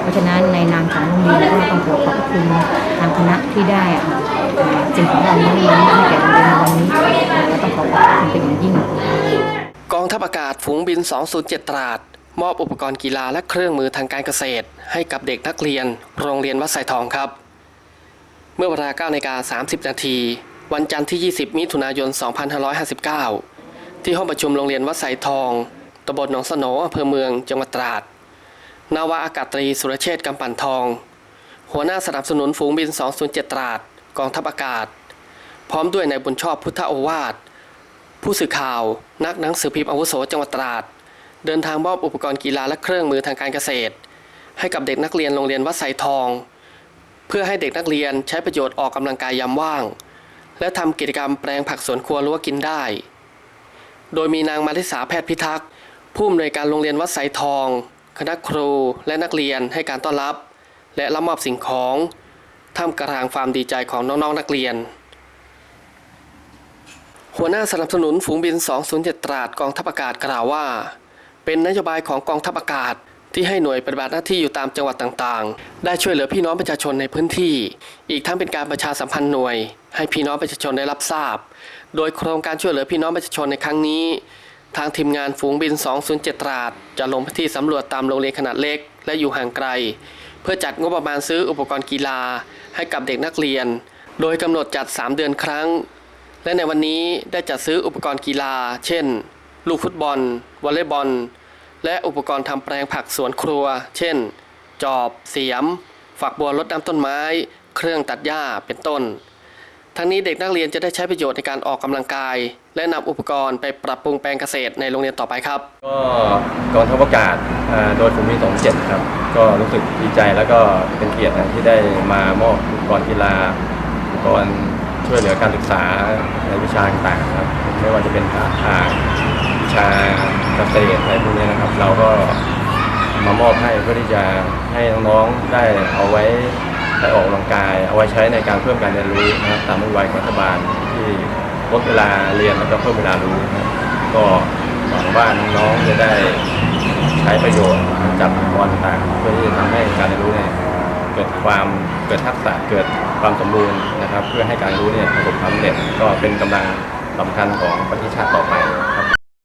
เพราะฉะนั้นในนามของโรงเรียนก็ต้องขอขอบคุณทางคณะที่ได้อ่าสิ่งของเรานี้มาให้แก่โรงเรียนในวันนี้และต้องขอขอบคุณเป็นอย่างยิ่ง กองทัพอากาศฝูงบิน 207 ตราด มอบอุปกรณ์กีฬาและเครื่องมือทางการเกษตร ให้กับเด็กนักเรียน โรงเรียนวัดสายทองครับ เมื่อเวลา9นาฬิกา30 นาทีวันจันทร์ที่ 20 มิถุนายน 2559 ที่ห้องประชุมโรงเรียนวัดสายทองตำบลหนองสโหนอำเภอเมือง จังหวัดตราด นาวาอากาศตรีสุรเชษฐ์กำปั่นทอง หัวหน้าสนับสนุนฝูงบิน 207 ตราด กองทัพอากาศ พร้อมด้วยนายบุญชอบพุทธโอวาท ผู้สื่อข่าว นักหนังสือพิมพ์อาวุโสจังหวัดตราด เดินทางมอบอุปกรณ์กีฬาและเครื่องมือทางการเกษตร ให้กับเด็กนักเรียนโรงเรียนวัดไซทอง เพื่อให้เด็กนักเรียนใช้ประโยชน์ออกกำลังกายยามว่าง และทำกิจกรรมแปลงผักสวนครัวรั้วกินได้ โดยมีนางมาริสาแพทย์พิทักษ์ผู้อำนวยการโรงเรียนวัดไซทอง คณะครูและนักเรียนให้การต้อนรับ และรับมอบสิ่งของท่ามกลางความดีใจของน้องๆนักเรียน หัวหน้าสนับสนุนฝูงบิน 207 ตราดกองทัพอากาศกล่าวว่า เป็นนโยบายของกองทัพอากาศที่ให้หน่วยปฏิบัติหน้าที่อยู่ตามจังหวัดต่างๆ ได้ช่วยเหลือพี่น้องประชาชนในพื้นที่ อีกทั้งเป็นการประชาสัมพันธ์หน่วย ให้พี่น้องประชาชนได้รับทราบ โดยโครงการช่วยเหลือพี่น้องประชาชนในครั้งนี้ ทางทีมงานฝูงบิน 207 ตราด จะลงพื้นที่สำรวจตามโรงเรียนขนาดเล็ก และอยู่ห่างไกล เพื่อจัดงบประมาณซื้ออุปกรณ์กีฬาให้กับเด็กนักเรียน โดยกำหนดจัด 3 เดือนครั้ง และในวันนี้ได้จัดซื้ออุปกรณ์กีฬา เช่น ลูกฟุตบอล วอลเลย์บอล และอุปกรณ์ทำแปลงผักสวนครัว เช่น จอบ เสียม ฝักบัวรดน้ำต้นไม้ เครื่องตัดหญ้า เป็นต้น ทั้งนี้เด็กนักเรียนจะได้ใช้ประโยชน์ในการออกกำลังกาย และนำอุปกรณ์ไปปรับปรุงแปลงเกษตรในโรงเรียนต่อไปครับ ก็กองทัพอากาศโดยภูมิสองเจ็ดครับ ก็รู้สึกดีใจแล้วก็เป็นเกียรตินะที่ได้มามอบอุปกรณ์กีฬาอุปกรณ์ช่วยเหลือการศึกษาในวิชาต่างๆครับ ไม่ว่าจะเป็นทางวิชาเกษตรอะไรพวกนี้นะครับ เราก็มามอบให้เพื่อที่จะให้น้องๆได้เอาไว้ ได้ออกกำลังกาย เอาไว้ใช้ในการเพิ่มการเรียนรู้นะครับตามนโยบายของรัฐบาลที่ลดเวลาเรียนแล้วก็เพิ่มเวลารู้นะครับก็หวังว่าน้องๆจะได้ใช้ประโยชน์จากอุปกรณ์ต่างๆเพื่อที่จะทำให้การเรียนรู้เนี่ยเกิดความเกิดทักษะเกิดความสมบูรณ์นะครับ เพื่อให้การรู้เนี่ยประสบความสำเร็จก็เป็นกำลังสำคัญของประเทศชาติต่อไป